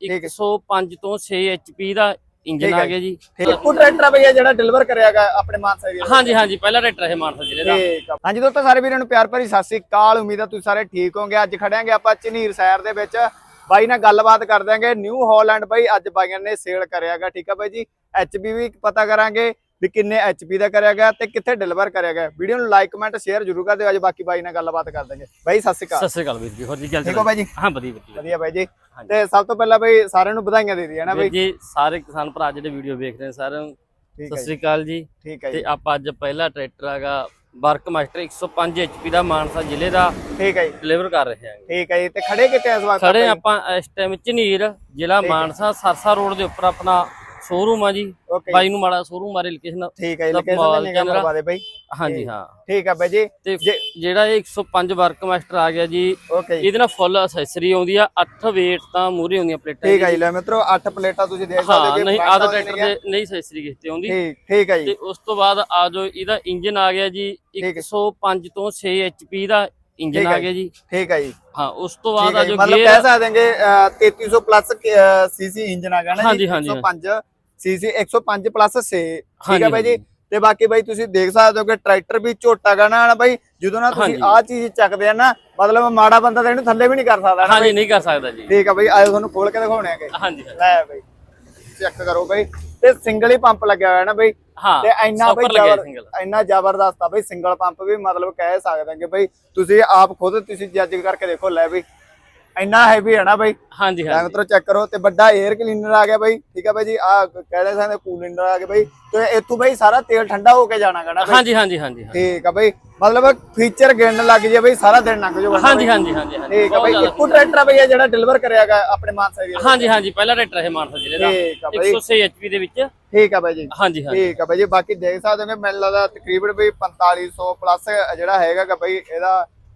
ਠੀਕ ਹੈ। 105 ਤੋਂ 6 HP ਦਾ ਇੰਜਨ ਆ। ਗਿਆ ਜੀ। ਉਹ ਟਰੈਕਟਰ ਆ ਭਈਆ ਜਿਹੜਾ ਡਿਲੀਵਰ ਕਰਿਆਗਾ ਆਪਣੇ ਮਾਨਸਾ ਏਰੀਆ ਹਾਂਜੀ ਹਾਂਜੀ ਪਹਿਲਾ ਰੇਟਰ ਹੈ ਮਾਨਸਾ ਜ਼ਿਲ੍ਹੇ ਦਾ। ਹਾਂਜੀ ਦੋਸਤੋ ਸਾਰੇ ਵੀਰਾਂ ਨੂੰ ਪਿਆਰ ਭਰੀ ਸਤਿ ਸ੍ਰੀ ਅਕਾਲ। ਉਮੀਦ ਆ ਤੁਸੀਂ ਸਾਰੇ ਠੀਕ ਹੋਵੋਗੇ। ਅੱਜ ਖੜਿਆਂਗੇ ਆਪਾਂ ਝਨੀਰ ਸ਼ਹਿਰ ਦੇ ਵਿੱਚ। ਬਾਈ ਨਾਲ ਗੱਲਬਾਤ ਕਰ ਦਿਆਂਗੇ। ਨਿਊ ਹਾਲੈਂਡ ਬਾਈ ਅੱਜ ਬਾਈਆਂ ਨੇ ਸੇਲ ਕਰਿਆਗਾ ਠੀਕ ਆ ਬਾਈ ਜੀ। ਐਚਪੀ ਵੀ ਪਤਾ ਕਰਾਂਗੇ ਵੀ ਕਿੰਨੇ ਐਚਪੀ ਦਾ ਕਰਿਆ ਗਿਆ ਤੇ ਕਿੱਥੇ ਡਿਲੀਵਰ ਕਰਿਆ ਗਿਆ ਵੀਡੀਓ ਨੂੰ ਲਾਈਕ ਕਮੈਂਟ ਸ਼ੇਅਰ ਜ਼ਰੂਰ ਕਰ ਦਿਓ। ਅੱਜ ਬਾਕੀ ਬਾਈ ਨਾਲ ਗੱਲਬਾਤ ਕਰ ਦਾਂਗੇ ਬਾਈ ਸਤਿ ਸ੍ਰੀ ਅਕਾਲ। ਸਤਿ ਸ੍ਰੀ ਅਕਾਲ ਵੀਰ ਜੀ। ਹੋਰ ਜੀ ਹਾਲ ਠੀਕ ਹੋ ਬਾਈ ਜੀ? ਹਾਂ ਵਧੀਆ। ਵਧੀਆ ਬਾਈ ਜੀ। ਤੇ ਸਭ ਤੋਂ ਪਹਿਲਾਂ ਬਾਈ ਸਾਰਿਆਂ ਨੂੰ ਵਧਾਈਆਂ ਦੇ ਦਈਏ ਨਾ ਵੀਰ ਬਾਈ? ਜੀ ਸਾਰੇ ਕਿਸਾਨ ਭਰਾ ਜਿਹੜੇ ਵੀਡੀਓ ਵੇਖ ਰਹੇ ਨੇ ਸਾਰਿਆਂ ਨੂੰ ਸਤਿ ਸ੍ਰੀ ਅਕਾਲ ਜੀ। ਠੀਕ ਹੈ ਤੇ ਆਪਾਂ ਅੱਜ ਪਹਿਲਾ ਟਰੈਕਟਰ ਹੈਗਾ ਵਰਕ ਮਾਸਟਰ 105 HP ਦਾ ਮਾਨਸਾ ਜ਼ਿਲ੍ਹੇ ਦਾ ਠੀਕ ਹੈ ਜੀ। ਡਿਲੀਵਰ ਕਰ ਰਹੇ ਹਾਂ ਠੀਕ ਹੈ ਜੀ। ਤੇ ਖੜੇ ਕਿੱਥੇ ਇਸ ਵਕਤ ਖੜੇ ਆਪਾਂ ਇਸ ਟਾਈਮ ਝਨੀਰ ਜ਼ਿਲ੍ਹਾ। ਮਾਨਸਾ ਸਰਸਾ ਰੋਡ ਦੇ ਉੱਪਰ ਆਪਣਾ ਸ਼ੋਰੂਮ ਆ ਜੀ। ਬਾਈ ਨੂੰ ਮਾੜਾ ਸ਼ੋਰੂਮ ਬਾਰੇ ਲੋਕੇਸ਼ਨ ਠੀਕ ਹੈ ਜੀ ਦਾ ਲੋਕੇਸ਼ਨ ਮਾਲ ਤੇ ਨਿਗਾਹ ਕੈਮਰਾ। ਮਰਵਾ ਦੇ ਬਾਈ। ਹਾਂਜੀ ਠੀਕ। ਹਾਂ। ਠੀਕ ਹੈ ਬਾਈ ਜੀ। ਤੇ ਜੇ- ਜਿਹੜਾ ਇਹ 105 ਵਰਕ ਮਾਸਟਰ ਆ ਗਿਆ ਜੀ ਓਕੇ ਜੀ। ਇਹਦੇ ਨਾਲ ਫੁੱਲ ਅਸੈਸਰੀ ਆਉਂਦੀ ਆ 8 weight ਤਾਂ ਮੂਰੇ ਹੁੰਦੀਆਂ ਪਲੇਟਾਂ ਠੀਕ ਹੈ ਜੀ ਲੈ ਮਿੱਤਰੋ 8 ਪਲੇਟਾਂ ਤੁਸੀਂ ਦੇਖ ਸਕਦੇ ਹਾਂ ਹੋ ਨਹੀਂ front ਆਦ ਵਾਲੇ ਟਰੈਕਟਰ ਨੇ ਦੇ ਨਹੀਂ ਅਸੈਸਰੀ ਕਿਸ ਤੇ ਆਉਂਦੀ। ਠੀਕ ਠੀਕ ਹੈ ਜੀ। ਤੇ ਉਸ ਤੋਂ ਬਾਅਦ ਆ ਜੋ ਇਹਦਾ ਇੰਜਨ ਆ ਗਿਆ ਜੀ ਠੀਕ ਹੈ। 105 ਤੋਂ 6 HP ਦਾ ਇੰਜਨ ਠੀਕ ਹੈ ਆ ਗਿਆ ਜੀ। ਠੀਕ ਹੈ ਜੀ। ਹਾਂ ਉਸ ਤੋਂ ਠੀਕ ਬਾਅਦ ਹੈ ਆ ਜੀ। ਜੋ ਮਤਲਬ ਗੇਅਰ ਕਹਿ ਸਕਦੇ ਹਾਂਗੇ 3300 ਪਲੱਸ ਸੀਸੀ ਇੰਜਨ ਆ ਗਿਆ ਨਾ ਹਾਂਜੀ, ਹਾਂਜੀ, 105 ਸੀਸੀ 105 ਪਲੱਸ 6 ਠੀਕ ਹੈ ਬਾਈ ਜੀ। ਤੇ ਬਾਕੀ ਬਾਈ ਤੁਸੀਂ ਦੇਖ ਸਕਦੇ ਹੋ ਕਿ ਟਰੈਕਟਰ ਵੀ ਝੋਟਾ ਗਾ ਨਾ ਬਾਈ। ਜਦੋਂ ਨਾ ਤੁਸੀਂ। ਆਹ ਚੀਜ਼ ਚੱਕਦੇ ਆ ਨਾ ਮਤਲਬ ਮਾੜਾ ਬੰਦਾ ਤਾਂ ਇਹਨੂੰ ਥੱਲੇ ਵੀ ਨਹੀਂ ਕਰ ਸਕਦਾ ਹਾਂਜੀ ਨਹੀਂ ਕਰ ਸਕਦਾ ਜੀ। ਠੀਕ ਹੈ ਬਾਈ ਆਇਓ ਤੁਹਾਨੂੰ ਖੋਲ ਕੇ ਦਿਖਾਉਣੇ ਆਗੇ ਹਾਂਜੀ ਲੈ ਬਾਈ ਚੈੱਕ ਕਰੋ ਬਾਈ। ਤੇ ਸਿੰਗਲ ਹੀ ਪੰਪ ਲੱਗਿਆ ਹੋਇਆ ਨਾ ਬਾਈ। ਹਾਂ ਤੇ ਇੰਨਾ ਬਈ ਇੰਨਾ ਜ਼ਬਰਦਸਤ ਆ ਬਈ ਸਿੰਗਲ ਪੰਪ ਵੀ ਮਤਲਬ ਕਹਿ ਸਕਦੇ ਕਿ ਬਈ ਤੁਸੀਂ ਆਪ ਖੁਦ ਤੁਸੀਂ ਜੱਜ ਕਰਕੇ ਦੇਖੋ ਲੈ ਬਈ। ਇੰਨਾ ਹੈਵੀ ਹੈ ਨਾ ਬਈ। ਹਾਂਜੀ ਹਾਂਜੀ। ਮਿੱਤਰੋ ਚੈੱਕ ਕਰੋ ਤੇ ਵੱਡਾ 에ਅਰ ਕਲੀਨਰ ਆ ਗਿਆ ਬਈ। ਠੀਕ ਹੈ ਬਈ ਜੀ ਆ ਕਹਿੰਦੇ ਸਕਦੇ ਕੂਲਰ ਆ ਗਿਆ ਬਈ। ਤੇ ਇੱਥੋਂ ਬਈ ਸਾਰਾ ਤੇਲ ਠੰਡਾ ਹੋ ਕੇ ਜਾਣਾ ਗਾ ਨਾ ਬਈ। ਹਾਂਜੀ ਹਾਂਜੀ ਹਾਂਜੀ ਠੀਕ ਆ ਬਈ। ਮਤਲਬ ਫੀਚਰ ਗਿਣਨ ਲੱਗ ਜੇ ਬਈ ਸਾਰਾ ਦਿਨ ਲੰਘ ਜਾਊਗਾ ਹਾਂਜੀ ਬਈ। ਹਾਂਜੀ ਹਾਂਜੀ ਠੀਕ ਆ ਬਈ ਇੱਕੋ ਟਰੈਕਟਰ ਬਈ ਇਹ ਜਿਹੜਾ ਡਿਲੀਵਰ ਕਰਿਆਗਾ ਆਪਣੇ ਮਾਨਸਾ ਏਰੀਆ ਹਾਂਜੀ ਹਾਂਜੀ ਪਹਿਲਾ ਰੇਟਰ ਹੈ ਮਾਨਸਾ ਜ਼ਿਲ੍ਹੇ ਦਾ। ਠੀਕ ਆ ਬਈ। 106 HP ਦੇ ਵਿੱਚ। ਠੀਕ ਆ ਬਈ ਜੀ। ਹਾਂਜੀ ਹਾਂਜੀ। ਠੀਕ ਆ ਬਾਈ ਜੀ ਬਾਕੀ ਦੇਖ ਸਕਦੇ ਹੋ ਮੈਨੂੰ ਲੱਗਦਾ ਤਕਰੀਬਨ ਵੀ 4500 ਪਲੱਸ ਜਿਹੜਾ ਹੈਗਾ ਗਾ ਬਈ ਇਹਦਾ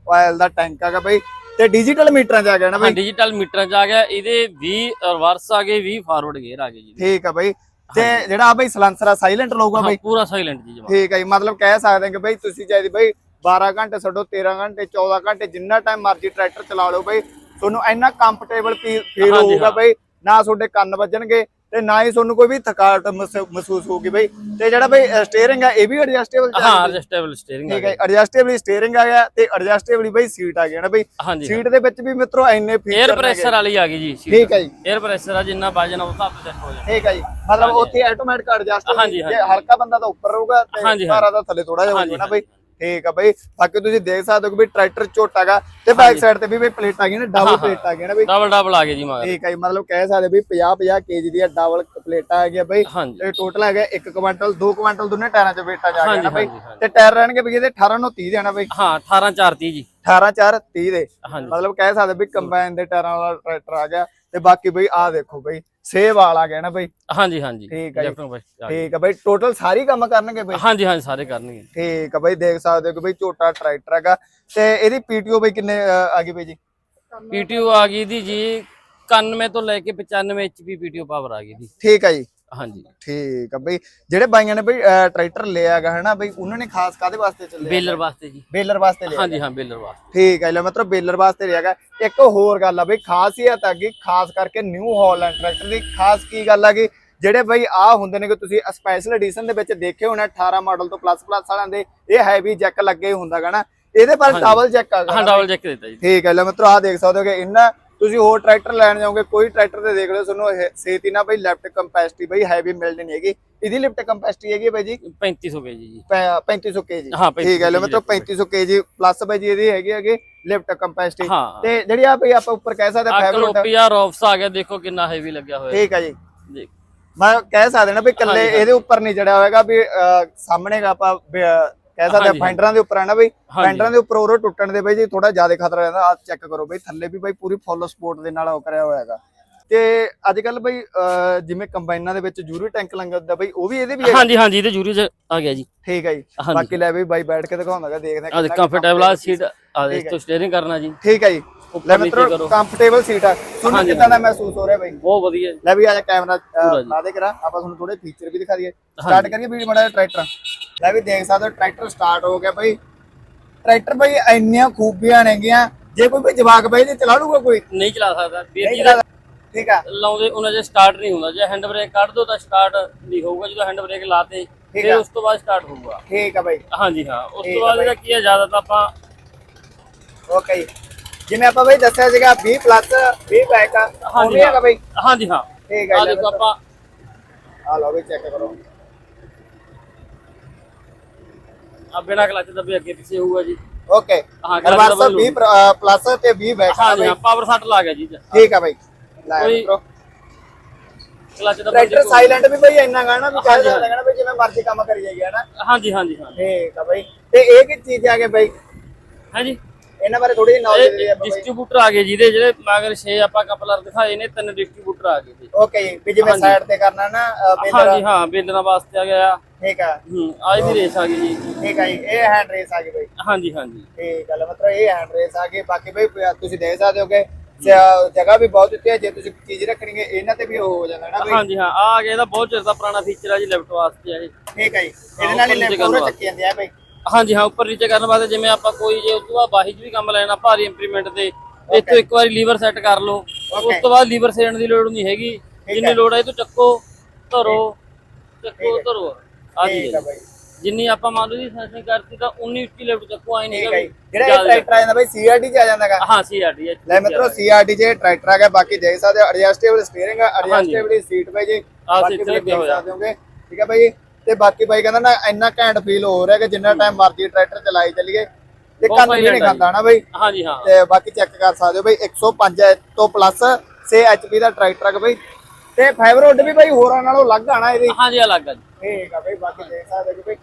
ਆਇਲ ਦਾ ਟੈਂਕ ਹੈਗਾ ਬਈ। ਤੇ ਡਿਜੀਟਲ ਮੀਟਰਾਂ ਚ ਆ ਗਿਆ ਨਾ ਹਾਂ ਬਈ? ਡਿਜੀਟਲ ਮੀਟਰਾਂ ਚ ਆ ਗਿਆ ਇਹਦੇ 20 ਰਿਵਰਸ ਆ ਗਏ 20 ਫਾਰਵਰਡ ਗੇਅਰ ਆ ਗਏ ਜੀ ਠੀਕ ਆ ਬਈ। ਤੇ ਜਿਹੜਾ ਆ ਬਈ ਸਲੈਂਸਰ ਆ ਸਾਇਲੈਂਟ ਲਊਗਾ ਹਾਂ ਬਈ? ਪੂਰਾ ਸਾਇਲੈਂਟ ਜੀ ਜਮਾ ਠੀਕ ਆ ਜੀ ਮਤਲਬ ਕਹਿ ਸਕਦੇ ਹਾਂ ਕਿ ਬਈ ਤੁਸੀਂ ਚਾਹੀਦੀ ਬਈ 12 ਘੰਟੇ ਛੱਡੋ 13 ਘੰਟੇ 14 ਘੰਟੇ ਜਿੰਨਾ ਟਾਈਮ ਮਰਜ਼ੀ ਟਰੈਕਟਰ ਚਲਾ ਲਓ ਬਈ ਤੁਹਾਨੂੰ ਇੰਨਾ ਕੰਫਰਟੇਬਲ ਫੀਲ ਹਾਂਜੀ, ਹੋਊਗਾ ਹਾਂ। ਬਈ ਨਾ ਤੁਹਾਡੇ ਕੰਨ ਵੱਜਣਗੇ ਤੇ ਨਾ ਹੀ ਤੁਹਾਨੂੰ ਕੋਈ ਵੀ ਥਕਾਵਟ ਮਹਿਸੂ- ਮਹਿਸੂਸ ਹੋਊਗੀ ਬਈ। ਤੇ ਜਿਹੜਾ ਬਈ ਸਟੀਅਰਿੰਗ ਆ ਇਹ ਵੀ ਐਡਜਸਟੇਬਲ ਹਾਂ ਐਡਜਸਟੇਬਲ ਸਟੀਅਰਿੰਗ ਠੀਕ ਹੈ ਐਡਜਸਟੇਬਲ ਸਟੀਅਰਿੰਗ ਆ ਗਿਆ ਤੇ ਐਡਜਸਟੇਬਲ ਬਈ ਸੀਟ ਆ ਗਿਆ ਨਾ ਬਈ? ਹਾਂਜੀ ਸੀਟ ਦੇ ਵਿੱਚ ਵੀ ਮਿੱਤਰੋ ਇੰਨੇ ਫੀਚਰ 에ਅਰ ਪ੍ਰੈਸ਼ਰ ਵਾਲੀ ਆ ਗਈ ਜੀ ਠੀਕ ਹੈ ਜੀ। 에ਅਰ ਪ੍ਰੈਸ਼ਰ ਆ ਜਿੰਨਾ ਵਜਨ ਆ ਉਸ ਹਿਸਾਬ ਤੇ ਹੋ ਜਾਂਦਾ ਠੀਕ ਹੈ ਜੀ। ਮਤਲਬ ਉੱਥੇ ਆਟੋਮੈਟਿਕ ਐਡਜਸਟ ਹਾਂਜੀ, ਜੇ। ਹਲਕਾ ਬੰਦਾ ਤਾਂ ਉੱਪਰ ਰਹੂਗਾ ਤੇ ਹਾਂਜੀ, ਭਾਰਾ ਤਾਂ ਥੱਲੇ ਥੋੜਾ ਜਿਹਾ ਹਾਂਜੀ, ਹੋਊਗਾ ਨਾ ਬਈ। ਠੀਕ ਆ ਬਈ। ਬਾਕੀ ਤੁਸੀਂ ਦੇਖ ਸਕਦੇ ਹੋ ਕਿ ਵੀ ਟਰੈਕਟਰ ਝੋਟਾ ਗਾ ਤੇ ਬੈਕ ਸਾਈਡ ਤੇ ਵੀ ਬਈ ਪਲੇਟ ਆ ਗਈ ਨਾ ਡਬਲ ਪਲੇਟ ਆ ਗਈ ਨਾ ਬਈ। ਡਬਲ ਡਬਲ ਆ ਗਏ ਜੀ ਮਗਰ। ਠੀਕ ਹੈ ਜੀ ਮਤਲਬ ਕਹਿ ਸਕਦੇ ਵੀ 50 50 ਕੇਜੀ ਦੀਆਂ ਡਬਲ ਪਲੇਟਾਂ ਆ ਗਿਆ ਬਈ। ਤੇ ਟੋਟਲ ਹੈਗਾ 1 ਕੁਇੰਟਲ 2 ਕੁਇੰਟਲ ਦੋਨੇ ਟਾਇਰਾਂ 'ਚ ਵੇਟਾ ਜਾ ਗਿਆ ਨਾ ਬਈ। ਤੇ ਟਾਇਰ ਰਹਿਣਗੇ ਵੀ ਇਹਦੇ 18 ਨੂੰ 30 ਦੇਣਾ ਬਈ। ਹਾਂ 18 4 30 ਜੀ। 18 4 30 ਦੇ। ਮਤਲਬ ਕਹਿ ਸਕਦੇ ਵੀ ਕੰਬਾਈਨ ਦੇ ਟਾਇਰਾਂ ਵਾਲਾ ਟਰੈਕਟਰ ਆ ਗਿਆ। ਤੇ ਬਾਕੀ ਬਈ ਆਹ ਦੇਖੋ ਬਈ ਸੇਵ ਵਾਲ ਆ ਨਾ ਬਈ। ਹਾਂਜੀ ਹਾਂਜੀ। ਠੀਕ ਹੈ ਜੀ। ਆ। ਠੀਕ ਆ ਬਈ ਟੋਟਲ ਸਾਰੀ ਕੰਮ ਕਰਨਗੇ ਬਈ? ਹਾਂਜੀ ਹਾਂਜੀ ਸਾਰੇ ਕਰਨਗੇ। ਠੀਕ ਆ ਬਈ ਦੇਖ ਸਕਦੇ ਹੋ ਕਿ ਬਈ ਝੋਟਾ ਟਰੈਕਟਰ ਹੈਗਾ। ਤੇ ਇਹਦੀ ਪੀਟੀਓ ਬਈ ਕਿੰਨੇ ਅਹ, ਆ ਗਈ ਬਈ ਜੀ? ਪੀਟੀਓ ਆ ਗਈ ਦੀ ਜੀ 91 ਤੋਂ ਲੈ ਕੇ 95 ਐਚਪੀ ਪੀਟੀਓ ਪਾਵਰ ਆ ਗਈ ਦੀ। ਠੀਕ ਆ ਜੀ। ਹਾਂਜੀ। ਠੀਕ ਆ ਬਈ ਜਿਹੜੇ ਬਾਈਆਂ ਨੇ ਬਈ ਅਹ, ਟਰੈਕਟਰ ਲਿਆ ਹੈਗਾ ਹਨਾ ਬਈ ਉਹਨਾਂ ਨੇ ਖਾਸ ਕਾਦੇ ਵਾਸਤੇ ਚੱਲਿਆ ਬੇਲਰ ਵਾਸਤੇ ਜੀ। ਬੇਲਰ ਵਾਸਤੇ ਲਿਆ ਹਾਂਜੀ ਹਾਂ ਬੇਲਰ ਵਾਸਤੇ। ਠੀਕ ਹੈ ਲੈ ਮਤਲਬ ਬੇਲਰ ਵਾਸਤੇ ਲਿਆ ਹੈਗਾ। ਇੱਕ ਹੋਰ ਗੱਲ ਆ ਬਈ ਖਾਸੀਅਤ ਹੈਗੀ ਖਾਸ ਕਰਕੇ ਨਿਊ ਹਾਲੈਂਡ ਟਰੈਕਟਰ ਦੀ। ਖਾਸ ਕੀ ਗੱਲ ਹੈਗੀ ਜਿਹੜੇ ਬਈ ਆ ਹੁੰਦੇ ਨੇ ਕਿ ਤੁਸੀਂ ਸਪੈਸ਼ਲ ਐਡੀਸ਼ਨ ਦੇ ਵਿੱਚ ਦੇਖੇ ਹੋਣੇ 18 ਮਾਡਲ ਤੋਂ ਪਲੱਸ ਪਲੱਸ ਵਾਲਿਆਂ ਦੇ ਇਹ ਹੈਵੀ ਜੈਕ ਲੱਗੇ ਹੁੰਦਾਗਾ ਨਾ। ਇਹਦੇ ਪਰ ਹਾਂਜੀ। ਡਬਲ ਜੈਕ ਹੈਗਾ ਹਾਂ ਨਾ ਡਬਲ ਚੈੱਕ ਦਿੱਤਾ ਜੀ। ਠੀਕ ਹੈ ਲੈ ਮਿੱਤਰੋ ਆ ਦੇਖ ਸਕਦੇ ਹੋ ਕਿ ਇਹਨਾਂ ਤੁਸੀਂ ਹੋਰ ਟਰੈਕਟਰ ਲੈਣ ਜਾਓਗੇ ਕੋਈ ਟਰੈਕਟਰ ਤੇ ਦੇਖ ਲਿਓ ਤੁਹਾਨੂੰ ਇਹ ਛੇਤੀ ਨਾ ਬਈ ਲੈਫਟ ਕੰਪੈਸਿਟੀ ਬਈ ਹੈਵੀ ਮਿਲਣੀ ਨਹੀਂ ਹੈਗੀ। ਇਹਦੀ ਲਿਫਟ ਕੰਪੈਸਿਟੀ ਹੈਗੀ ਬਾਈ ਜੀ? 3500 ਕੇ ਜੀ। ਪੈ- 3500 ਕੇਜੀ ਹਾਂ, ਠੀਕ ਹੈ ਲੈ 3500 ਮਿੱਤਰੋ 3500 ਕੇਜੀ ਪਲੱਸ ਬਾਈ ਜੀ ਇਹਦੀ ਹੈਗੀ ਹੈਗੀ ਲਿਫਟ ਕੰਪੈਸਿਟੀ ਤੇ ਜਿਹੜੀ ਆ ਬਈ ਆਪਾਂ ਉੱਪਰ ਕਹਿ ਸਕਦੇ ਫੈਬਰਿਕ ਕਲੋਪੀਆ ਰੌਫਸ ਆ ਗਿਆ ਦੇਖੋ ਕਿੰਨਾ ਹੈਵੀ ਲੱਗਿਆ ਹੋਇਆ। ਠੀਕ ਹੈ ਜੀ। ਮੈਂ ਕਹਿ ਸਕਦੇ ਨਾ ਵੀ ਕੱਲੇ ਇਹਦੇ ਉੱਪਰ ਨਹੀਂ ਜੜਿਆ ਹੋਏਗਾ ਵੀ ਸਾਹਮਣੇ ਆਪਾਂ ਕਹਿ ਸਕਦੇ ਹਾਂਜੀ, ਫਾਈਂਡਰਾਂ ਦੇ ਉੱਪਰ ਹੈ ਨਾ ਬਈ। ਫਾਈਂਡਰਾਂ ਦੇ ਉੱਪਰ ਉਹ ਟੁੱਟਣ ਦੇ ਬਈ ਜੀ ਥੋੜਾ ਜ਼ਿਆਦਾ ਖਤਰਾ ਰਹਿੰਦਾ ਆ ਚੈੱਕ ਕਰੋ ਬਈ ਥੱਲੇ ਵੀ ਬਈ ਪੂਰੀ ਫੁੱਲ ਸਪੋਰਟ ਦੇ ਨਾਲ ਉਹ ਕਰਿਆ ਹੋਇਆ ਹੈਗਾ। ਤੇ ਅੱਜ ਕੱਲ ਬਈ ਜਿਵੇਂ ਕੰਬਾਈਨਾਂ ਦੇ ਵਿੱਚ ਜੂਰੀ ਟੈਂਕ ਲੰਗਦਾ ਬਈ ਉਹ ਵੀ ਇਹਦੇ ਵੀ? ਹਾਂਜੀ ਹਾਂਜੀ ਇਹਦੇ ਜੂਰੀ ਚ ਆ ਗਿਆ ਜੀ। ਠੀਕ ਹੈ ਜੀ। ਬਾਕੀ ਲੈ ਬਈ ਬਾਈ ਬੈਠ ਕੇ ਦਿਖਾਉਂਦਾਗਾ ਦੇਖਦੇ ਆ ਕੰਫਰਟੇਬਲ ਆ ਸੀਟ ਆ। ਇਸ ਤੋਂ ਸਟੀਅਰਿੰਗ ਕਰਨਾ ਜੀ। ਠੀਕ ਹੈ ਜੀ। ਲੈ ਮਿੱਤਰੋ ਕੰਫਰਟੇਬਲ ਸੀਟ ਆ। ਤੁਹਾਨੂੰ ਕਿੱਦਾਂ ਦਾ ਮਹਿਸੂਸ ਹੋ ਰਿਹਾ ਬਈ? ਬਹੁਤ ਵਧੀਆ। ਲੈ ਵੀ ਆ ਜਾ ਕੈਮਰਾ। ਲਾ ਦੇ ਕਰਾ। ਆਪਾਂ ਤੁਹਾਨੂੰ ਥੋੜੇ ਫੀਚਰ ਵੀ ਦਿਖਾ ਦਈਏ। ਸਟਾਰਟ ਕਰੀਏ ਵੀਡੀਓ ਬਣਾ ਟਰੈਕਟਰ। ਲੈ ਵੀ ਦੇਖ ਸਕਦੇ ਟਰੈਕਟਰ ਸਟਾਰਟ ਹੋ ਗਿਆ ਬਈ। ਟਰੈਕਟਰ ਬਈ ਇੰਨੀਆਂ ਖੂਬੀਆਂ ਨੇਗੀਆਂ ਜੇ ਕੋਈ ਵੀ ਜਵਾਕ ਬਈ ਤੇ ਚਲਾ ਲੂਗਾ ਕੋਈ? ਨਹੀਂ ਚਲਾ ਸਕਦਾ। ਵੀਰ ਜੀ ਚਲਾ ਠੀਕ ਆ। ਲਾਉਂਦੇ ਉਹਨਾਂ ਜੇ ਸਟਾਰਟ ਨਹੀਂ ਹੁੰਦਾ। ਜੇ ਹੈਂਡ ਬ੍ਰੇਕ ਕੱਢ ਦੋ ਤਾਂ ਸਟਾਰਟ ਨਹੀਂ ਹੋਊਗਾ। ਜਦੋਂ ਹੈਂਡ ਬ੍ਰੇਕ ਲਾਤੇ ਫਿਰ ਆ। ਉਸ ਤੋਂ ਬਾਅਦ ਸਟਾਰਟ ਹੋਊਗਾ। ਠੀਕ ਆ ਬਾਈ। ਹਾਂਜੀ ਹਾਂ। ਉਸ ਠੀਕ ਤੋਂ ਆ ਬਾਅਦ ਇਹਦਾ ਕੀ ਹੈ ਜ਼ਿਆਦਾ ਤਾਂ ਆਪਾਂ ਓਕੇ ਜੀ ਜਿਵੇਂ ਆਪਾਂ ਬਾਈ ਦੱਸਿਆ ਸੀਗਾ 20 ਪਲੱਸ 20 ਬੈਕ ਆ। ਹਾਂਜੀ ਹੈਗਾ ਬਾਈ? ਹਾਂਜੀ ਹਾਂ। ਠੀਕ ਆ ਆ ਜੀ ਦੇਖੋ ਆਪਾਂ। ਆ ਲਓ ਵੀ ਚੈੱਕ ਕਰੋ। ਆ ਬਿਨਾਂ ਕਲਚ ਦੱਬੇ ਅੱਗੇ ਪਿੱਛੇ ਹੋਊਗਾ ਜੀ। ਓਕੇ। ਹਾਂ, ਗੱਲ ਰਿਵਰਸ double 20 ਪਲੱਸ ਤੇ 20 ਬੈਕ ਬਾਈ। ਹਾਂ ਪਾਵਰ ਸੱਟ ਲਾ ਗਿਆ ਜੀ। ਠੀਕ ਆ ਬਾਈ। ਲੈ ਕੋਈ ਮਿੱਤਰੋ ਕਲਚ ਦਾ ਟਰੈਕਟਰ ਸਾਇਲੈਂਟ ਵੀ ਬਾਈ ਇੰਨਾ ਗਾਣਾ ਵੀ ਹਾਂਜੀ, ਚਾਹੀਦਾ। ਲੱਗਣਾ ਵੀ ਜਿਵੇਂ ਮਰਜ਼ੀ ਕੰਮ ਕਰੀ ਜਾਈਏ ਹਨਾ? ਹਾਂਜੀ ਹਾਂਜੀ ਹਾਂ ਠੀਕ ਆ ਬਾਈ। ਤੇ ਇਹ ਕੀ ਚੀਜ਼ ਆ ਗਈ ਬਾਈ? ਹਾਂਜੀ ਇਹਨਾਂ ਬਾਰੇ ਥੋੜੀ ਜਿਹੀ ਨੌਲੇਜ ਦੇ ਬਾਈ ਡਿਸਟ੍ਰੀਬਿਊਟਰ ਆ ਗਏ ਜਿਹਦੇ ਜਿਹੜੇ ਮਗਰ 6 ਆਪਾਂ ਕਪਲਰ ਦਿਖਾਏ ਨੇ ਤਿੰਨ ਡਿਸਟ੍ਰੀਬਿਊਟਰ ਆ ਗਏ ਜੀ। ਓਕੇ ਜੀ ਵੀ ਜਿਵੇਂ। ਸਾਈਡ ਤੇ ਕਰਨਾ ਨਾ ਬੇਲਰ ਹਾਂਜੀ ਹਾਂ ਬੇਲਣਾ ਵਾਸਤੇ ਆ ਗਿਆ। ਠੀਕ ਆ। ਹੂੰ ਆਜ ਦੀ ਰੇਸ ਆ ਗਈ ਜੀ। ਠੀਕ ਆ ਜੀ ਇਹ ਹੈਂਡ ਰੇਸ ਆ ਗਈ ਬਾਈ। ਹਾਂਜੀ ਹਾਂਜੀ। ਠੀਕ ਗੱਲ ਮਤਲਬ ਇਹ ਹੈਂਡ ਰੇਸ ਆ ਗਈ ਬਾਕੀ ਬਈ ਤੁਸੀਂ ਦੇਖ ਸਕਦੇ ਹੋਗੇ ਜ- ਜਗ੍ਹਾ ਵੀ ਬਹੁਤ ਦਿੱਤੀ ਹੈ ਜੇ ਤੁਸੀਂ ਚੀਜ਼ ਰੱਖਣੀ ਹੈ ਇਹਨਾਂ ਤੇ ਵੀ ਉਹ ਹੋ ਜਾਂਦਾ ਨਾ ਬਈ। ਹਾਂਜੀ ਹਾਂ ਆ ਗਿਆ ਇਹਦਾ ਬਹੁਤ ਚਿਰ ਦਾ ਪੁਰਾਣਾ ਫੀਚਰ ਆ ਜੀ ਲੈਫਟ ਵਾਸਤੇ ਆ ਇਹ। ਠੀਕ ਹੈ ਜੀ ਇਹਦੇ ਨਾਲ ਹੀ ਕਰਨ ਚੱਕੀ ਜਾਂਦੇ ਆ ਬਈ। ਹਾਂਜੀ ਹਾਂ ਉੱਪਰ ਨੀਚੇ ਕਰਨ ਵਾਸਤੇ ਜਿਵੇਂ ਆਪਾਂ ਕੋਈ ਜੇ ਉਸ ਤੋਂ ਬਾਅਦ ਬਾਹੀ 'ਚ ਵੀ ਕੰਮ ਲੈਣਾ ਭਾਰੀ ਇੰਪਲੀਮੈਂਟ ਤੇ ਇੱਥੋਂ ਇੱਕ ਵਾਰੀ ਲੀਵਰ ਸੈੱਟ ਕਰ ਲਓ। ਉਸ. ਤੋਂ ਬਾਅਦ ਲੀਵਰ ਸੇਣ ਦੀ ਲੋੜ ਨਹੀਂ ਹੈਗੀ। ਜਿੰਨੀ। ਲੋੜ ਹੈ ਇਹ ਤੋਂ ਚੱਕੋ ਧਰੋ ਚੱਕੋ ਧਰੋ। ਆ ਜੀ ਠੀਕ ਆ ਬਾਈ। ਜਿੰਨੀ ਆਪਾਂ ਮੰਨ ਲਓ ਜੀ ਸੈਂਸਿੰਗ ਕਰਤੀ ਤਾਂ ਉਨੀ ਉੱਚੀ ਲੈਫਟ ਚੱਕੋ ਆਈ ਨਹੀਂ ਜੀ। ਜਿਹੜਾ ਇਹ ਟਰੈਕਟਰ ਆ ਜਾਂਦਾ ਬਈ ਸੀਆਰਡੀ ਚ ਆ ਜਾਂਦਾਗਾ ਹਾਂ ਸੀ ਆਡੀ ਹੈ ਲੈ ਮਿੱਤਰੋ ਸੀਆਰਡੀ ਚ ਟਰੈਕਟਰ ਆ ਗਿਆ ਬਾਕੀ ਦੇਖ ਸਕਦੇ ਹੋ ਐਡਜਸਟੇਬਲ ਸਟੀਅਰਿੰਗ ਆ ਐਡਜਸਟੇਬਲ ਸੀਟ ਪਈ ਜੀ ਬਾਕੀ ਲੱਗਿਆ ਦੇਖ। ਸਕਦੇ ਹੋਗੇ। ਠੀਕ ਹੈ ਬਾਈ ਤੇ ਬਾਕੀ ਬਾਈ ਕਹਿੰਦਾ ਨਾ ਇੰਨਾ ਘੈਂਟ ਫੀਲ ਹੋ ਰਿਹਾ ਕਿ ਜਿੰਨਾ ਟਾਈਮ ਮਰਜ਼ੀ ਟਰੈਕਟਰ ਚਲਾਈ ਚੱਲੀਏ। ਤੇ ਕੰਨ ਵੀ ਨਹੀਂ ਖਾਂਦਾ ਨਾ ਬਾਈ। ਹਾਂਜੀ ਹਾਂ। ਤੇ ਬਾਕੀ ਚੈੱਕ ਕਰ ਸਕਦੇ ਹੋ ਬਈ 105 ਤੋਂ ਪਲੱਸ 6 HP ਦਾ ਟਰੈਕਟਰ ਹੈ ਬਈ। ਤੇ ਫਾਈਬਰ ਹੁੱਡ ਵੀ ਬਈ ਹੋਰਾਂ ਨਾਲੋਂ ਅਲੱਗ ਆਣਾ ਇਹਦੀ। ਹਾਂਜੀ ਅਲੱਗ ਆ ਜੀ। ਠੀਕ ਆ ਬਈ ਬਾਕੀ ਦੇਖ ਸਕਦੇ ਹੋ ਬਈ।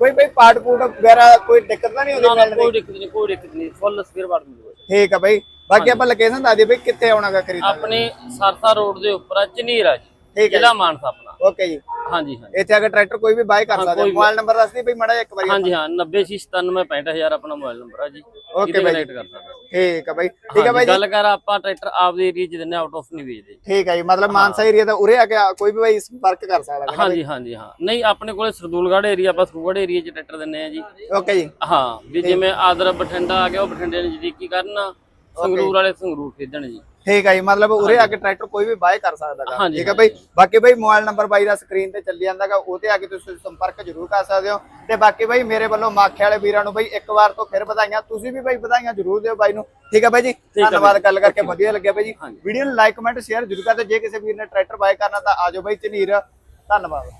ਕੋਈ ਬਈ ਪਾਰਟ ਪੂਟ ਵਗੈਰਾ ਕੋਈ ਦਿੱਕਤ ਤਾਂ ਨਹੀਂ ਹੁੰਦੀ ਨਾ ਕੋਈ ਦਿੱਕਤ ਨਹੀਂ ਕੋਈ ਦਿੱਕਤ ਨਹੀਂ। ਫੁੱਲ ਸਪੀਅਰ ਪਾਰਟ ਮਿਲੂਗਾ। ਠੀਕ ਆ ਬਈ। ਬਾਕੀ ਆਪਾਂ ਲੋਕੇਸ਼ਨ ਦੱਸ ਦਈਏ ਬਈ ਕਿੱਥੇ ਆਉਣਾਗਾ ਖਰੀਦਣ? ਆਪਣੇ ਸਰਸਾ ਰੋਡ ਦੇ ਉੱਪਰ ਆ ਝਨੀਰ ਆ ਜੀ। ਠੀਕ ਹੈ ਜ਼ਿਲ੍ਹਾ ਮਾਨਸਾ ਆਪਣਾ। ਓਕੇ ਜੀ। ਹਾਂਜੀ ਹਾਂ ਇੱਥੇ ਆ ਕੇ ਟਰੈਕਟਰ ਕੋਈ ਵੀ ਬਾਈ ਕਰ ਸਕਦਾ। ਮੋਬਾਈਲ ਨੰਬਰ ਦੱਸ ਦੀ ਬਈ ਮੜਾ ਇੱਕ ਵਾਰੀ ਹਾਂਜੀ ਹਾਂ 90697 ਆਪਣਾ ਮੋਬਾਈਲ ਨੰਬਰ ਆ ਜੀ। ਕਿਤੇ ਬਾਈ। ਕਨੈਕਟ ਕਰ ਸਕਦੇ ਠੀਕ ਆ ਬਈ। ਠੀਕ ਆ ਬਾਈ ਗੱਲ ਕਰ ਆਪਾਂ ਟਰੈਕਟਰ ਆਪਦੇ ਏਰੀਆ ਚ ਦਿੰਨੇ ਆਊਟ ਆਫ ਨਹੀਂ ਵੇਚਦੇ। ਠੀਕ ਆ ਜੀ ਮਤਲਬ ਮਾਨਸਾ ਏਰੀਆ ਦਾ ਉਰੇ ਆ ਕੇ ਕੋਈ ਵੀ ਬਾਈ ਸੰਪਰਕ ਕਰ ਸਕਦਾ ਹੈ ਹਾਂਜੀ ਹਾਂਜੀ ਹਾਂ। ਨਹੀਂ ਆਪਣੇ ਕੋਲੇ ਸਰਦੂਲਗੜ੍ਹ ਏਰੀਆ ਆਪਾਂ ਸਰਦੂਲਗੜ੍ਹ ਏਰੀਆ ਚ ਟਰੈਕਟਰ ਦਿੰਨੇ ਆ ਜੀ। ਓਕੇ ਜੀ। ਹਾਂ ਵੀ ਜਿਵੇਂ ਆਦਰ ਬਠਿੰਡਾ ਆ ਗਿਆ ਉਹ ਬਠਿੰਡੇ ਨਜ਼ਦੀਕੀ ਕਰਨ ਸੰਗਰੂਰ ਵਾਲੇ ਸੰਗਰੂਰ ਖੇਡਣ ਜੀ। ਠੀਕ ਹੈ ਜੀ ਮਤਲਬ ਉਰੇ ਆ ਕੇ ਟਰੈਕਟਰ ਕੋਈ ਵੀ ਬਾਏ ਕਰ ਸਕਦਾ ਗਾ। ਹਾਂਜੀ, ਠੀਕ ਹੈ ਬਈ ਬਾਕੀ ਬਈ ਮੋਬਾਈਲ ਨੰਬਰ ਬਾਈ ਦਾ ਸਕਰੀਨ ਤੇ ਚੱਲੀ ਜਾਂਦਾਗਾ ਉਹ ਤੇ ਆ ਕੇ ਤੁਸੀਂ ਸੰਪਰਕ ਜ਼ਰੂਰ ਕਰ ਸਕਦੇ ਹੋ। ਤੇ ਬਾਕੀ ਬਈ ਮੇਰੇ ਵੱਲੋਂ ਮਾਖੇ ਵਾਲੇ ਵੀਰਾਂ ਨੂੰ ਬਈ ਇੱਕ ਵਾਰ ਤੋਂ ਫਿਰ ਵਧਾਈਆਂ ਤੁਸੀਂ ਵੀ ਬਈ ਵਧਾਈਆਂ ਜ਼ਰੂਰ ਦਿਓ ਬਾਈ ਨੂੰ। ਠੀਕ ਹੈ ਬਾਈ ਜੀ ਧੰਨਵਾਦ ਗੱਲ ਕਰਕੇ ਵਧੀਆ ਲੱਗਿਆ ਬਾਈ ਜੀ। ਵੀਡੀਓ ਨੂੰ ਲਾਈਕ ਕਮੈਂਟ ਸ਼ੇਅਰ ਜ਼ਰੂਰ ਕਰਦੇ ਜੇ ਕਿਸੇ ਵੀਰ ਨੇ ਟਰੈਕਟਰ ਬਾਏ ਕਰਨਾ ਤਾਂ ਆਜੋ ਬਾਈ ਝਨੀਰ। ਧੰਨਵਾਦ।